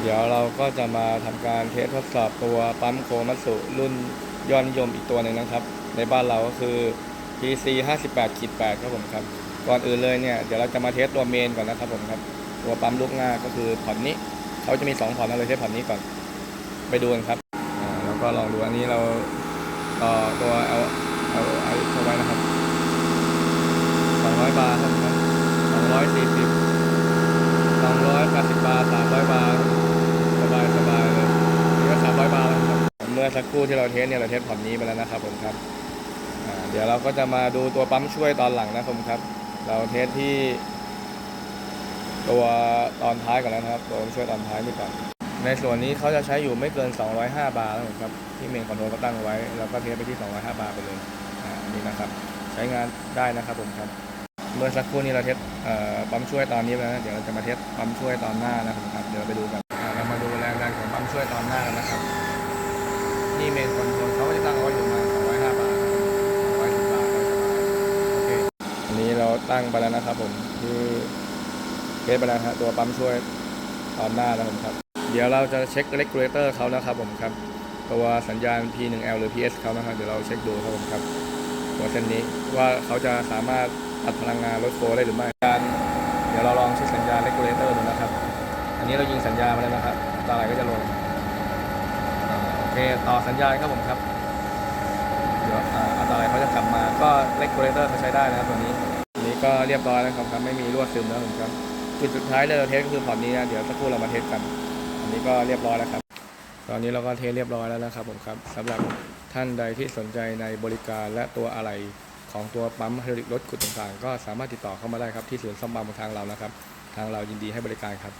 เดี๋ยวเราก็จะมาทำการเทสทดสอบตัวปั๊มโคมัตสุรุ่นยอดนิยมอีกตัวหนึ่งนะครับ ในบ้านเราก็คือ PC 58ขีด8ครับผมครับ ก่อนอื่นเลยเนี่ยเดี๋ยวเราจะมาเทสตัวเมนก่อนนะครับผมครับ ตัวปั๊มลูกง่าก็คือผ่อนนี้ เขาจะมี 2ผ่อนเราเลยเทสผ่อนนี้ก่อน ไปดูกันครับแล้วก็ลองดูอันนี้เราต่อตัวเอาเอาเอาไว้นะครับ200บาทครับ240 280 บาท 300 บาท สบายสบายเลยนี่ก็300 บาทแล้วครับเมื่ อสักครู่ที่เราเทสเนี่ยเราเทสผ่อนนี้ไปแล้วนะครับผมครับเดี๋ยวเราก็จะมาดูตัวปั๊มช่วยตอนหลังนะครับผมครับ เราเทสที่ ตัวตอนท้ายก่อนแล้วนะครับตัวช่วยตอนท้ายนี่ก่อน ในส่วนนี้เขาจะใช้อยู่ไม่เกิน 205 บาร์แล้วครับที่เมนคอนโทรลก็ตั้งไว้แล้วก็เทสไปที่ 205 บาร์ไปเลยอ่านี่นะครับใช้งานได้นะครับผมครับ เมื่อสักครู่นี้เราเทสปั๊มช่วยตอนนี้ไปแล้วนะเดี๋ยวเราจะมาเทสปั๊มช่วยตอนหน้านะครับ เดี๋ยวเราไปดูกันเรามาดูแรงดันของปั๊มช่วยตอนหน้ากันนะครับ นี่เมนคอนโทรลเขาก็จะตั้งเอาไว้อยู่ประมาณ205บาท210บาทสบายโอเคอันนี้เราตั้งไปแล้วนะครับผมที่เทสไปแล้วฮะตัวปั๊มช่วยตอนหน้านะครับผมครับ เดี๋ยวเราจะเช็คเลกูเลเตอร์เขานะครับผมครับ ตัวสัญญาณ P1L หรือ PS เขานะครับเดี๋ยวเราเช็คดูครับผมครับตัวเส้นนี้ว่าเขาจะสามารถตัดพลังงานลดโฟลว์ได้หรือไม่การเดี๋ยวเราลองเช็คสัญญาณเลกูเลเตอร์ดูนะครับ อันนี้เรายิงสัญญาณมาแล้วนะครับตาไหลก็จะลง ต่อสัญญาณครับผมครับ เดี๋ยวอ่าอัตราไหลเขาจะกลับมาก็เลกูเลเตอร์เขาใช้ได้นะครับตัวนี้อันนี้ก็เรียบร้อยแล้วครับครับไม่มีรั่วซึมแล้วผมครับจุดสุดท้ายเลยเราเทสก็คือพอร์ตนี้นะเดี๋ยวสักครู่เรามาเทสกัน อันนี้ก็เรียบร้อยแล้วครับ ตอนนี้เราก็เทสเรียบร้อยแล้วนะครับผมครับสำหรับท่านใดที่สนใจในบริการและตัวอะไรของตัวปั๊มไฮดรอลิกรถขุดต่างๆ ก็สามารถติดต่อเข้ามาได้ครับที่ศูนย์ซ่อมบำรุงทางเรานะครับ ทางเรายินดีให้บริการครับ